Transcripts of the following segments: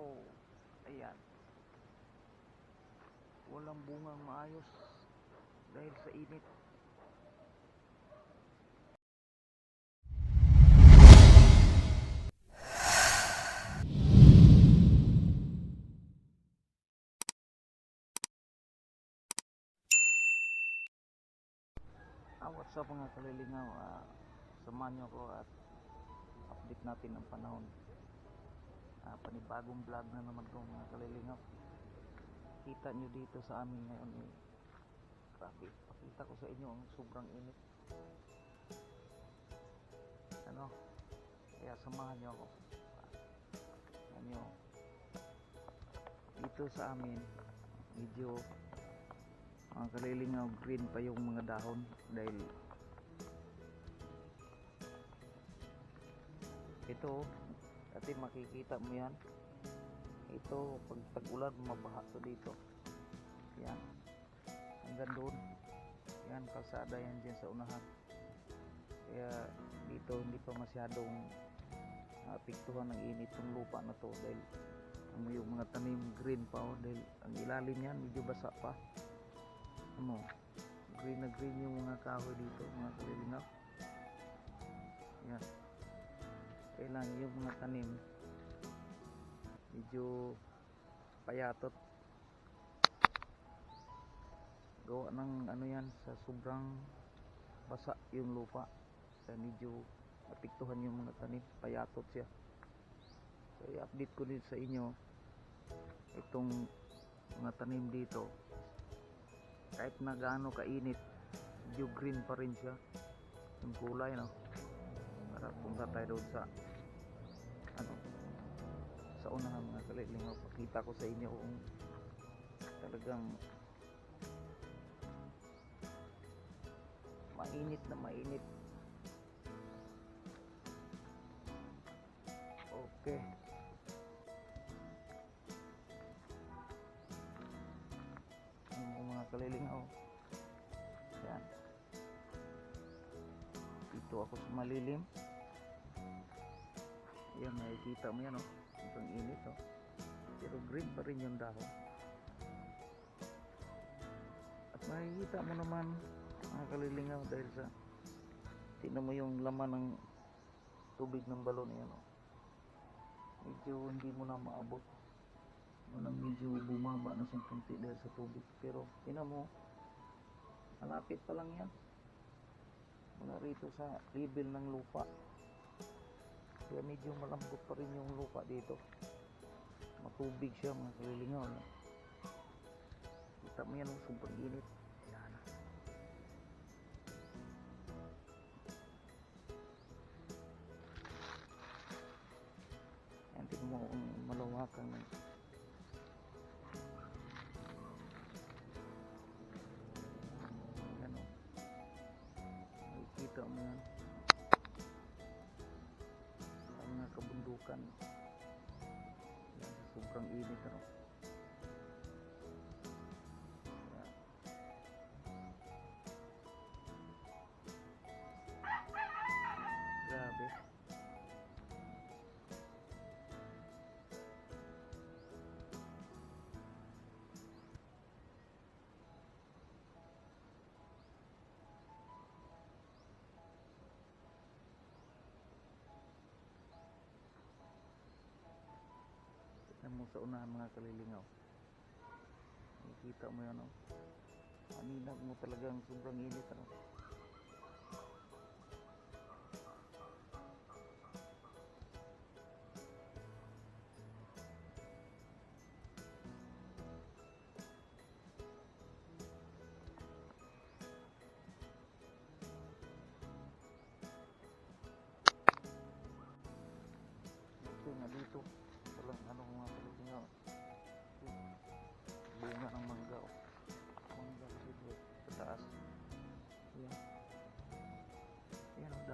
kalilinaw ayan walang bungang maayos dahil sa init Ah, what's up mga kalilingaw? Ah, samahan ako at update natin ang panahon. Ah, panibagong vlog na naman ko mga kalilingaw. Kita nyo dito sa amin ngayon eh. Grabe, pakita ko sa inyo ang sobrang init. Ano? Kaya samahan nyo ako. Nyo. Dito sa amin, medyo mga kalilingaw green pa yung mga dahon dahil ito dati makikita mo yan. Ito pag tag-ulan mabaha to dito. Yan. Hanggang doon. Yan kalsada yan dyan sa unahan. Kaya dito hindi pa masyadong apektuhan ng init ng lupa na to dahil ang yung mga tanim green pa oh, dahil ang ilalim yan medyo basa pa. Ano, green na green yung mga kahoy dito, mga kalilinaw. Kailangan yung mga tanim medyo payatot. Gawa ng ano yan sa sobrang basa yung lupa. Kaya medyo apektuhan yung mga tanim, payatot siya. So i-update ko din sa inyo itong mga tanim dito kahit na gaano kainit medyo green pa rin siya yung kulay no para punta tayo doon sa sa unahan mga kalilingaw pakita ko sa inyo kung talagang mainit na mainit. Okay. Yung mga kalilingaw? Yan. Dito ako sa malilim. Yan nakikita mo yan oh ang init oh. Pero green pa rin yung dahon. At makikita mo naman mga kalilingaw dahil sa tingnan mo yung laman ng tubig ng balon yan oh. Medyo hindi mo na maabot. Walang medyo bumaba na siyang kunti dahil sa tubig. Pero tinan mo malapit pa lang yan. Mula rito sa level ng lupa kaya medyo malambot pa rin yung lupa dito. Matubig siya mga kalilingaw no? kita mo yan oh, sobrang init. Yan. Yan tingnan mo ang malawakan yan, sobrang init ano mo sa unahan mga kalilingaw. Nakikita mo yan, oh. Aninag mo talagang sobrang init, ano.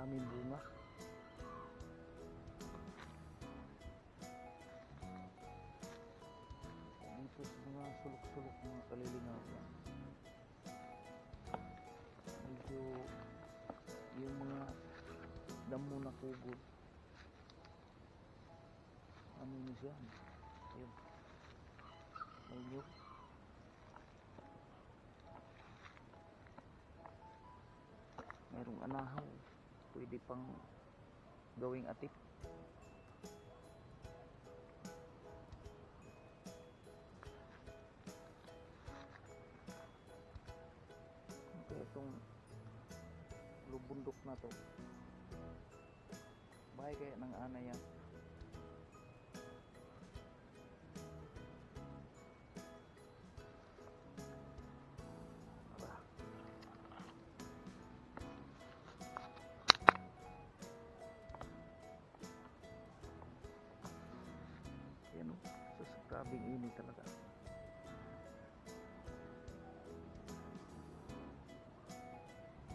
Daming bunga. Dito sa mga sulok-sulok mga kalilingaw. Yan. Medyo yung mga damo na kugod ano na siya Ayun. Nyug. Merong anahaw. Pwede pang gawing atip. Kaya itong lubundok na to. Bahay kaya ng ana yan. Grabing init talaga.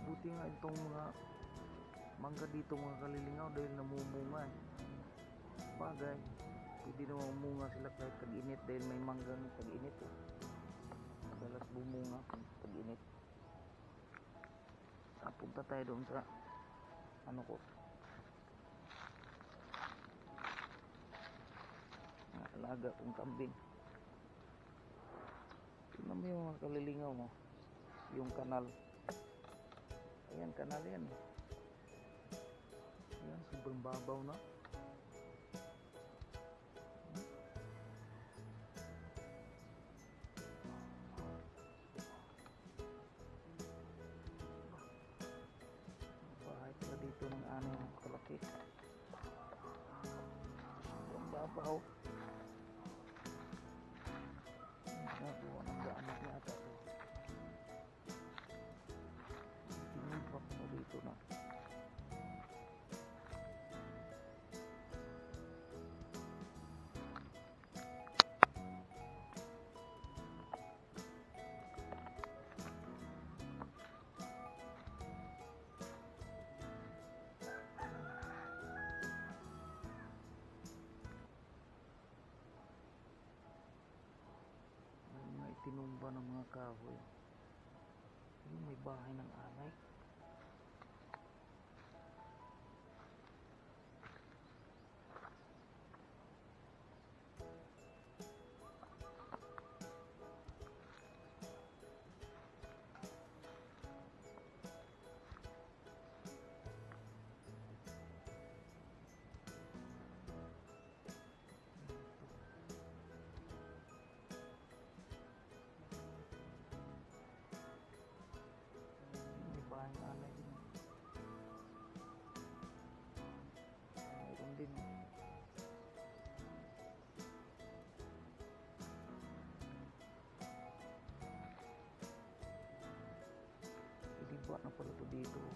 Buti nga itong mga mangga dito mga kalilingaw dahil namumunga eh. Bagay. Pwede naman umunga sila kahit tag-init dahil may manggang tag-init eh. Madalas bumunga pag tag-init. Punta tayo doon sa ano ko. Alaga kong kambing. Tingnan mo yung mga kalilingaw mo. Yung kanal. Ayan, kanal yan. eh. Ayan, sobrang babaw na. Dito ng ng kalaki. Sobrang babaw. Dito na. Itinumba ng mga kahoy. Yung may bahay ng anay. for the potato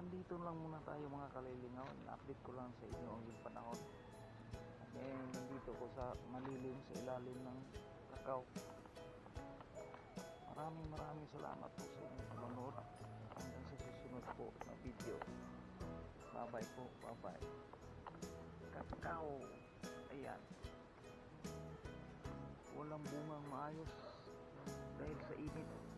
hanggang lang muna tayo mga kalilingaw. Na-update ko lang sa inyo ang yung panahon. Ngayon nandito ko sa malilim sa ilalim ng kakao. Maraming maraming salamat po sa inyong panonood. Hanggang sa susunod po na video. Bye bye po. Bye bye. Kakao. Ayan. Walang bungang maayos dahil sa init.